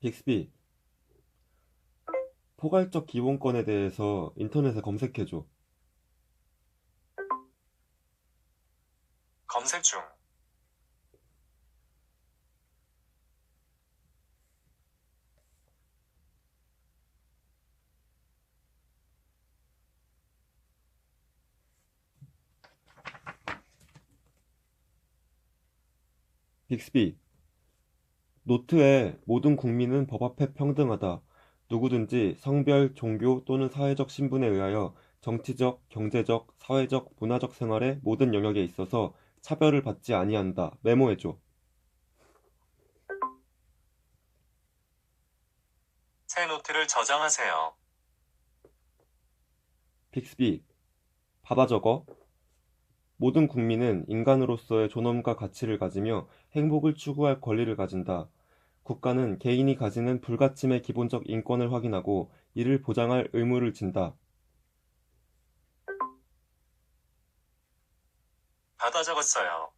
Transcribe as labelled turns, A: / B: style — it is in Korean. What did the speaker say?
A: 빅스비, 포괄적 기본권에 대해서 인터넷에 검색해줘.
B: 검색 중.
A: 빅스비, 노트에 모든 국민은 법 앞에 평등하다. 누구든지 성별, 종교 또는 사회적 신분에 의하여 정치적, 경제적, 사회적, 문화적 생활의 모든 영역에 있어서 차별을 받지 아니한다. 메모해줘.
B: 새 노트를 저장하세요.
A: 빅스비, 받아 적어. 모든 국민은 인간으로서의 존엄과 가치를 가지며 행복을 추구할 권리를 가진다. 국가는 개인이 가지는 불가침의 기본적 인권을 확인하고 이를 보장할 의무를 진다.
B: 받아 적었어요.